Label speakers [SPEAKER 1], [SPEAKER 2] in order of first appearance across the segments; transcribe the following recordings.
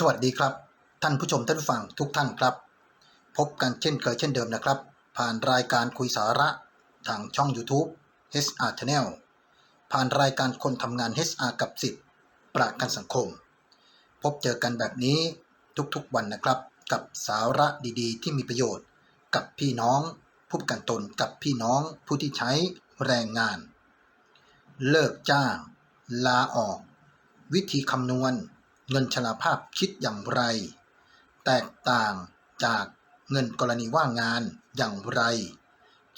[SPEAKER 1] สวัสดีครับ ท่านผู้ชมท่านผู้ฟังทุกท่านครับ พบกันเช่นเคยเช่นเดิมนะครับ ผ่านรายการคุยสาระทางช่อง YouTube HR Channel ผ่านรายการคนทำงาน HR กับสิทธิ์ประกันสังคม พบเจอกันแบบนี้ทุกๆวันนะครับ กับสาระดีๆ ที่มีประโยชน์ กับพี่น้องผู้ประกันตนกับพี่น้องผู้ที่ใช้แรงงาน เลิกจ้าง ลาออก วิธีคำนวณ เงินชราภาพคิดอย่างไร แตกต่างจากเงินกรณีว่างงานอย่างไร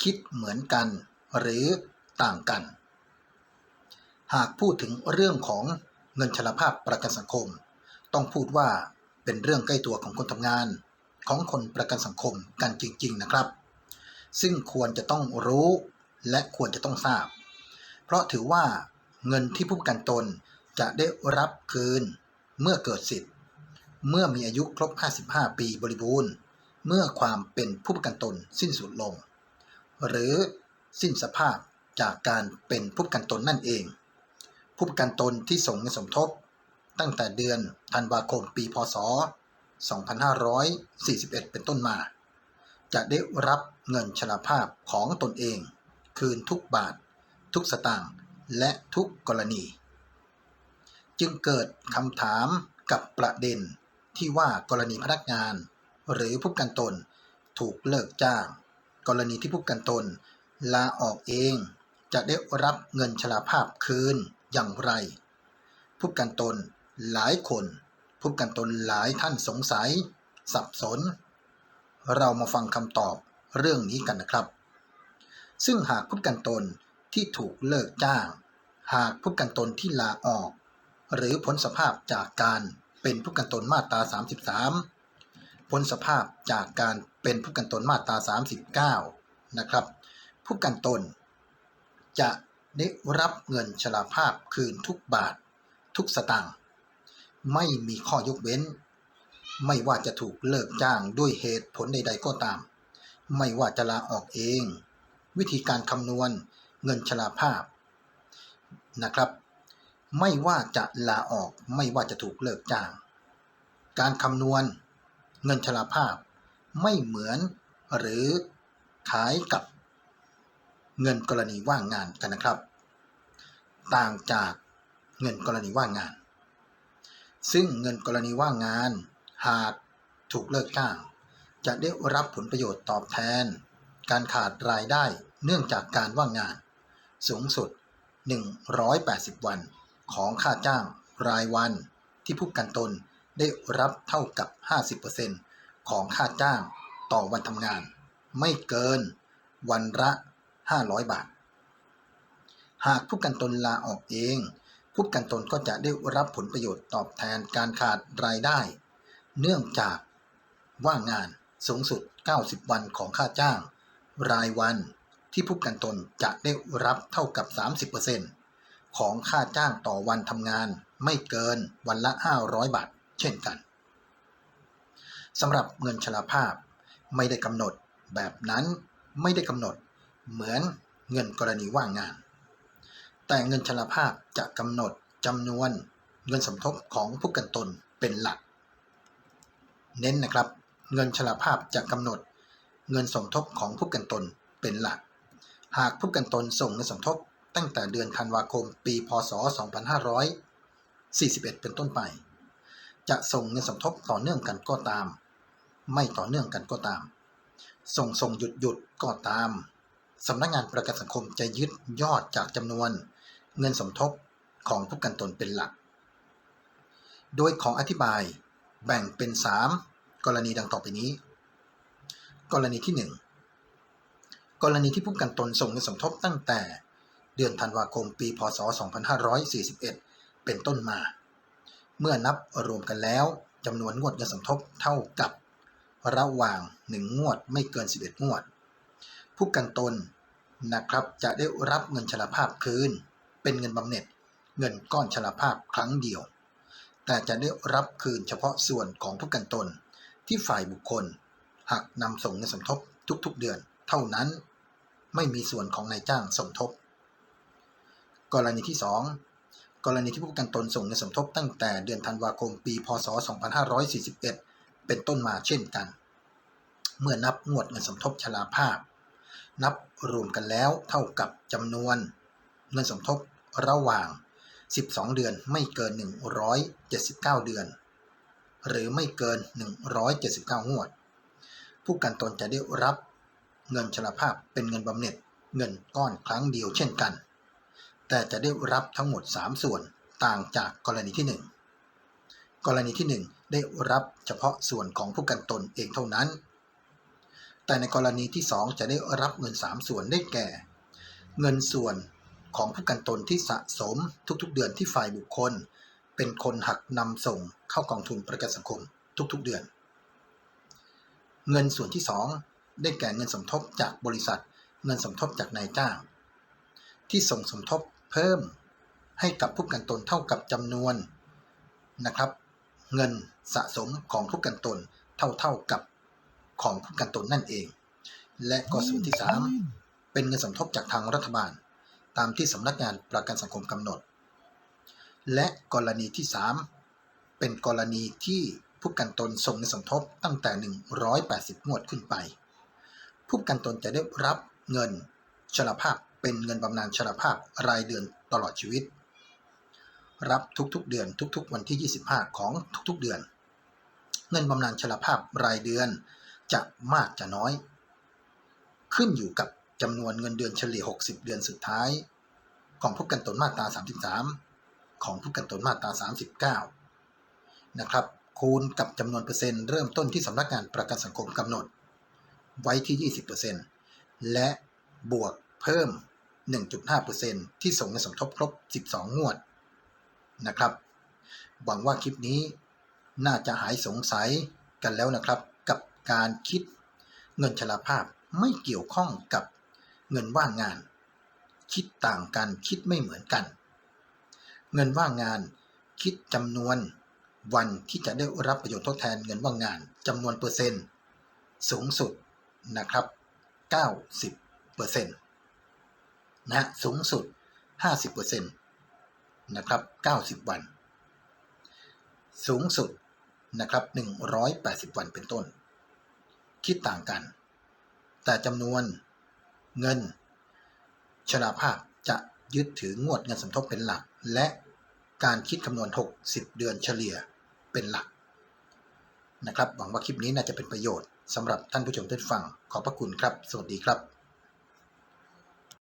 [SPEAKER 1] คิดเหมือนกันหรือต่างกัน หากพูดถึงเรื่องของเงินชราภาพประกันสังคม ต้องพูดว่าเป็นเรื่องใกล้ตัวของคนทำงาน ของคนประกันสังคมกันจริง ๆ นะครับ ซึ่งควรจะต้องรู้และควรจะต้องทราบ เพราะถือว่าเงินที่ผู้ประกันตนจะได้รับคืน เมื่อเกิดสิทธิ์เมื่อมีอายุครบ 55 ปีบริบูรณ์ เมื่อความเป็นผู้ประกันตนสิ้นสุดลง หรือสิ้นสภาพจากการเป็นผู้ประกันตนนั่นเอง ผู้ประกันตนที่ส่งเงินสมทบ ตั้งแต่เดือนธันวาคมปีพศ 2541 เป็นต้นมา จะได้รับเงินชราภาพของตนเอง คืนทุกบาท ทุกสตางค์และทุกกรณี จึงเกิดคำถามกับประเด็นที่ว่ากรณีพนักงาน หรือผู้กันตนถูกเลิกจ้าง กรณีที่ผู้กันตน ลาออกเองจะได้รับเงินชราภาพคืนอย่างไร ผู้กันตนหลายคนผู้กันตนหลายท่านสงสัย สับสน เรามาฟังคำตอบเรื่องนี้กันนะครับ ซึ่งหากผู้กันตนที่ถูกเลิกจ้าง หากผู้กันตนที่ลาออก หรือพ้นสภาพจากการเป็นผู้กันตนมาตรา 33 พ้นสภาพจากการเป็นผู้กันตนมาตรา 39 นะครับ ผู้กันตน จะได้รับเงินชราภาพคืนทุกบาท ทุกสตางค์ไม่มีข้อยกเว้น ไม่ว่าจะถูกเลิกจ้างด้วยเหตุผลใด ๆ ก็ตาม ไม่ว่าจะลาออกเอง วิธีการคำนวณเงินชราภาพนะครับ ไม่ว่าจะลาออกไม่ว่าจะถูกเลิกจ้าง การคำนวณ เงินชราภาพ ไม่เหมือนหรือขายกับเงินกรณีว่างงานกันนะครับ ต่างจากเงินกรณีว่างงาน ซึ่งเงินกรณีว่างงาน หากถูกเลิกจ้าง จะได้รับผลประโยชน์ตอบแทน การขาดรายได้เนื่องจากการว่างงาน สูงสุด 180 วัน ของค่าจ้างรายวันที่ผู้กันตนได้รับเท่ากับ 50%ของค่าจ้างต่อวันทำงาน ไม่เกินวันละ 500 บาท หากผู้กันตนลาออกเอง ผู้กันตนก็จะได้รับผลประโยชน์ตอบแทนการขาดรายได้ เนื่องจากว่างงานสูงสุด 90 วันของค่าจ้าง รายวันที่ผู้กันตนจะได้รับเท่ากับ 30% ของค่าจ้างต่อวันทำงานไม่เกินวันละ 500 บาท เช่นกันสำหรับเงินชราภาพไม่ได้กำหนดแบบนั้นไม่ได้กำหนดเหมือนเงินกรณีว่างงาน แต่เงินชราภาพจะกำหนดจำนวนเงินสมทบของผู้กันตนเป็นหลัก เน้นนะครับ เงินชราภาพจะกำหนด เงินสมทบของผู้กันตนเป็นหลัก หากผู้กันตนส่งเงินสมทบ ตั้งแต่เดือนธันวาคมปีพศ 2541 เป็นต้นไป จะส่งเงินสมทบต่อเนื่องกันก็ตาม ไม่ต่อเนื่องกันก็ตาม ส่งส่งหยุดหยุดก็ตามสำนักงานประกันสังคมจะยึดยอดจากจำนวน เงินสมทบของผู้ประกันตนเป็นหลัก โดยขออธิบายแบ่งเป็น 3 กรณีดังต่อไปนี้ กรณีที่ 1 กรณีที่ผู้ประกันตนส่งเงินสมทบตั้งแต่ เดือนธันวาคมปี พศ 2541 เป็นต้นมา เมื่อนับรวมกันแล้วจำนวนงวดเงินสมทบเท่ากับ ระหว่าง 1 งวดไม่เกิน 11 งวด ผู้กันตนนะครับจะได้รับเงินชราภาพคืน เป็นเงินบำเหน็จเงินก้อนชราภาพครั้งเดียว แต่จะได้รับคืนเฉพาะส่วนของผู้กันตนที่ฝ่ายบุคคลหากนำส่งเงินสมทบทุกๆเดือน เท่านั้น ไม่มีส่วนของนายจ้างสมทบ กรณีที่ 2 กรณีที่ผู้ประกันตนส่งเงินสมทบตั้งแต่เดือนธันวาคมปี พศ 2541 เป็นต้นมาเช่นกัน เมื่อนับงวดเงินสมทบชราภาพ นับรวมกันแล้วเท่ากับจำนวน เงินสมทบระหว่าง 12 เดือนไม่เกิน 179 เดือน หรือไม่เกิน 179 งวด ผู้กันตนจะได้รับเงินชราภาพเป็นเงินบำเหน็จเงินก้อนครั้งเดียวเช่นกัน แต่จะได้รับทั้งหมด 3 ส่วนต่างจากกรณีที่ 1 กรณีที่ 1 ได้รับเฉพาะส่วนของผู้กันตนเองเท่านั้น แต่ในกรณีที่ 2 จะได้รับเงิน 3 ส่วนได้แก่ เงินส่วนของผู้กันตนที่สะสมทุกๆ เดือนที่ฝ่ายบุคคล เป็นคนหักนำส่งเข้ากองทุนประกันสังคมทุกๆเดือน เงินส่วนที่ 2 ได้แก่เงินสมทบจากบริษัท เงินสมทบจากนายจ้าง ที่ส่งสมทบ เพิ่มให้กับผู้ประกันตนเท่ากับจำนวนนะครับ เงินสะสมของผู้ประกันตนเท่าเท่ากับของผู้ประกันตนนั่นเอง และก็ส่วนที่ 3 เป็นเงินสมทบจากทางรัฐบาล ตามที่สำนักงานประกันสังคมกำหนด และกรณีที่ 3 เป็นกรณีที่ผู้ประกันตนส่งเงินสมทบตั้งแต่ 180 งวดขึ้นไป ผู้ประกันตนจะได้รับเงินชราภาพ เป็นเงินบำนาญชราภาพรายเดือนตลอดชีวิต รับทุกๆเดือนทุกๆ วันที่ 25 ของทุกๆเดือน เงินบำนาญชราภาพรายเดือนจะมากจะน้อย ขึ้นอยู่กับจำนวนเงินเดือนเฉลี่ย 60 เดือนสุดท้าย ของผู้กันตนมาตรา 33 ของผู้กันตนมาตรา 39 นะครับ คูณกับจำนวนเปอร์เซ็นต์เริ่มต้นที่สำนักงานประกันสังคมกำหนด ไว้ที่ 20%และบวกเพิ่ม 1.5%ที่ส่งเงินสมทบครบ 12 งวดนะครับ หวังว่าคลิปนี้น่าจะหายสงสัยกันแล้วนะครับ กับการคิดเงินชราภาพไม่เกี่ยวข้องกับเงินว่างงาน คิดต่างกันคิดไม่เหมือนกัน เงินว่างงานคิดจำนวนวันที่จะได้รับประโยชน์ทดแทนเงินว่างงานจำนวนเปอร์เซ็นต์ สูงสุดนะครับ 90เปอร์เซ็นต์ นะสูงสุด 50เปอร์เซ็นต์นะครับ 90 วัน สูงสุดนะครับ 180 วันเป็นต้น คิดต่างกัน แต่จำนวนเงิน ชราภาพจะยึดถืองวดเงินสมทบเป็นหลัก และการคิดคำนวณ 60 เดือนเฉลี่ยเป็นหลักนะครับ หวังว่าคลิปนี้น่าจะเป็นประโยชน์สำหรับท่านผู้ชมท่านฟัง ขอบพระคุณครับ สวัสดีครับ